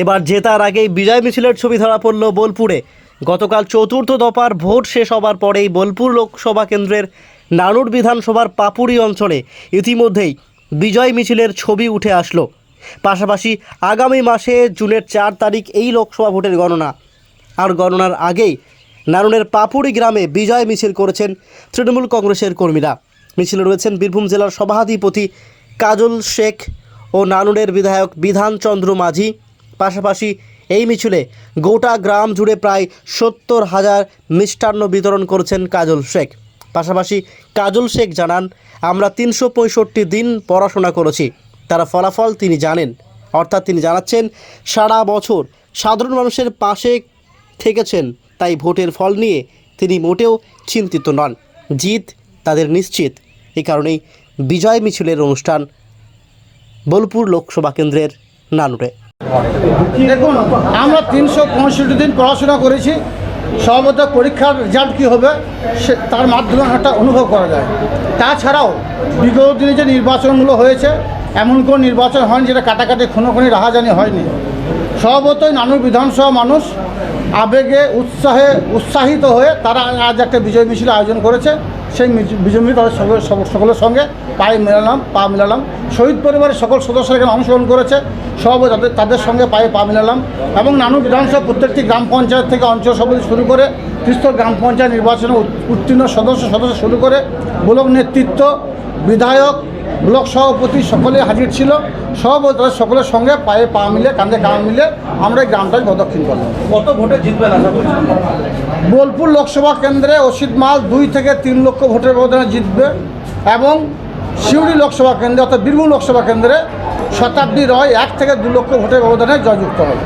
এবার জেতার আগেই বিজয় মিছিলের ছবি ধরা পড়ল বোলপুরে। গতকাল চতুর্থ দফার ভোট শেষ হবার পরেই বোলপুর লোকসভা কেন্দ্রের নানুর বিধানসভার পাপুরি অঞ্চলে ইতিমধ্যেই বিজয় মিছিলের ছবি উঠে আসলো। পাশাপাশি আগামী মাসে জুনের চার তারিখ এই লোকসভা ভোটের গণনা। আর গণনার আগেই নানুনের পাপুরি গ্রামে বিজয় মিছিল করেছেন তৃণমূল কংগ্রেসের কর্মীরা। মিছিলে রয়েছেন বীরভূম জেলার সভাধিপতি কাজল শেখ ও নানুরের বিধায়ক বিধানচন্দ্র মাঝি। পাশাপাশি এই মিছিলে গোটা গ্রাম জুড়ে প্রায় সত্তর হাজার মিষ্টান্ন বিতরণ করেছেন কাজল শেখ। পাশাপাশি কাজল শেখ জানান, আমরা তিনশো পঁয়ষট্টি দিন পড়াশোনা করেছি। তারা ফলাফল তিনি জানেন। অর্থাৎ তিনি জানাচ্ছেন, সারা বছর সাধারণ মানুষের পাশে থেকেছেন, তাই ভোটের ফল নিয়ে তিনি মোটেও চিন্তিত নন। জিত তাদের নিশ্চিত। এই কারণেই বিজয় মিছিলের অনুষ্ঠান বোলপুর লোকসভা কেন্দ্রের নানুরে। দেখুন, আমরা তিনশো পঁয়ষট্টি দিন পড়াশোনা করেছি সর্বত পরীক্ষার রেজাল্ট কী হবে, সে তার মাধ্যমে একটা অনুভব করা যায়। তাছাড়াও, বিগত দিনে যে নির্বাচনগুলো হয়েছে, এমন কোনো নির্বাচন হয়নি যেটা কাটাকাটি, খুনোখুনি, রাহাজানি হয়নি। স্বভাবতই নানুর বিধানসভা মানুষ আবেগে উৎসাহে উৎসাহিত হয়ে তারা আজ একটা বিজয় মিছিল আয়োজন করেছে। সেই বিজয় মিছিল তাদের সকলের সকলের সঙ্গে পায়ে মেলালাম, পা মিলালাম। শহীদ পরিবারের সকল সদস্যরা এখানে অংশগ্রহণ করেছে। সব তাদের তাদের সঙ্গে পায়ে পা মিলালাম এবং নানু বিধানসভা প্রত্যেকটি গ্রাম পঞ্চায়েত থেকে অঞ্চল সভাপতি শুরু করে ত্রিস্তর গ্রাম পঞ্চায়েত নির্বাচনে উত্তীর্ণ সদস্য সদস্য শুরু করে ব্লক নেতৃত্ব, বিধায়ক ব্লক সভাপতি সকলে হাজির ছিল। সব তাদের সকলের সঙ্গে পায়ে পা মিলে কাঁধে কাঁধ মিলে আমরা এই গ্রামটাকে প্রদক্ষিণ করলাম। কত ভোটে জিতবেন আশা বোলপুর লোকসভা কেন্দ্রে অসিত মাল দুই থেকে তিন লক্ষ ভোটের ব্যবধানে জিতবে এবং সিউড়ি লোকসভা কেন্দ্রে অর্থাৎ বীরভূম লোকসভা কেন্দ্রে শতাব্দী রয় এক থেকে দু লক্ষ ভোটের ব্যবধানে জয়যুক্ত হবে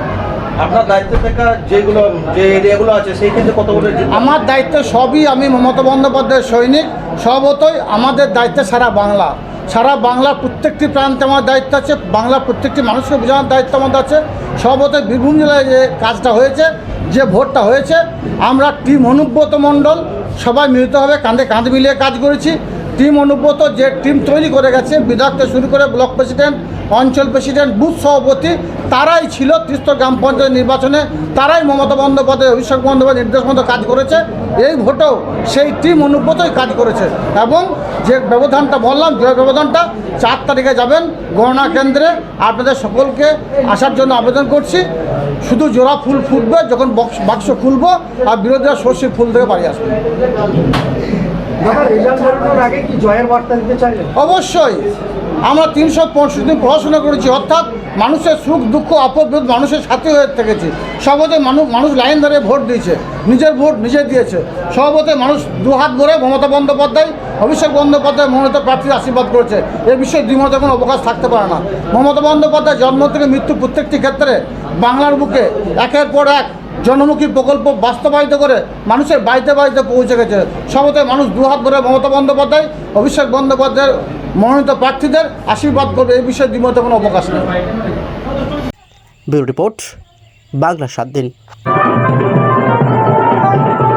আপনার দায়িত্বে থাকা যেগুলো যে এরিয়াগুলো আছে সেই ক্ষেত্রে কত ভোটে আমার দায়িত্ব সবই আমি মমতা বন্দ্যোপাধ্যায়ের সৈনিক সর্বতই আমাদের দায়িত্বে সারা বাংলা। সারা বাংলার প্রত্যেকটি প্রান্তে আমার দায়িত্ব আছে বাংলার প্রত্যেকটি মানুষকে বোঝানোর দায়িত্ব আমাদের আছে। সর্বত বীরভূম জেলায় যে কাজটা হয়েছে, যে ভোটটা হয়েছে, আমরা টিম অনুব্রত মণ্ডল সবাই মিলিতভাবে কাঁধে কাঁধ মিলিয়ে কাজ করেছি। টিম অনুব্রত যে টিম তৈরি করে গেছে বিধায়ক শুরু করে ব্লক প্রেসিডেন্ট অঞ্চল প্রেসিডেন্ট বুথ সভাপতি তারাই ছিল ত্রিস্তর গ্রাম পঞ্চায়েত নির্বাচনে তারাই মমতা বন্দ্যোপাধ্যায় অভিষেক বন্দ্যোপাধ্যায় নির্দেশ মতো কাজ করেছে। এই ভোটেও সেই টিম অনুব্রতই কাজ করেছে। এবং যে ব্যবধানটা বললাম যে ব্যবধানটা চার তারিখে যাবেন গণনা কেন্দ্রে। আপনাদের সকলকে আসার জন্য আবেদন করছি। শুধু জোড়া ফুল ফুটবে যখন বক্স বাক্স খুলবো আর বিরোধীরা সর্ষে ফুল থেকে বাড়ি আসবে। অবশ্যই। আমরা তিনশো পঁয়ষট্টি দিন পড়াশোনা করেছি, অর্থাৎ মানুষের সুখ, দুঃখ আপদ মানুষের সাথে হয়ে থেকেছি। সর্বতে মানুষ মানুষ লাইন ধরে ভোট দিয়েছে, নিজের ভোট নিজে দিয়েছে। সর্বতে মানুষ দু হাত ভরে মমতা বন্দ্যোপাধ্যায়, অভিষেক বন্দ্যোপাধ্যায় মমতা প্রার্থীর আশীর্বাদ করেছে। এ বিষয়ে দ্বিমতের কোনো অবকাশ থাকতে পারে না। মমতা বন্দ্যোপাধ্যায় জন্ম থেকে মৃত্যু প্রত্যেকটি ক্ষেত্রে বাংলার বুকে একের পর এক জনমুখী প্রকল্প বাস্তবায়িত করে মানুষের বাড়িতে বাড়িতে পৌঁছে গেছে। সবতে মানুষ দুহাত ধরে মমতা বন্দ্যোপাধ্যায়, অভিষেক বন্দ্যোপাধ্যায়ের মনোনীত প্রার্থীদের আশীর্বাদ করবে। এই বিষয়ে দ্বিমতে কোনো অবকাশ নেই। ব্যুরো রিপোর্ট, বাংলা সাত দিন।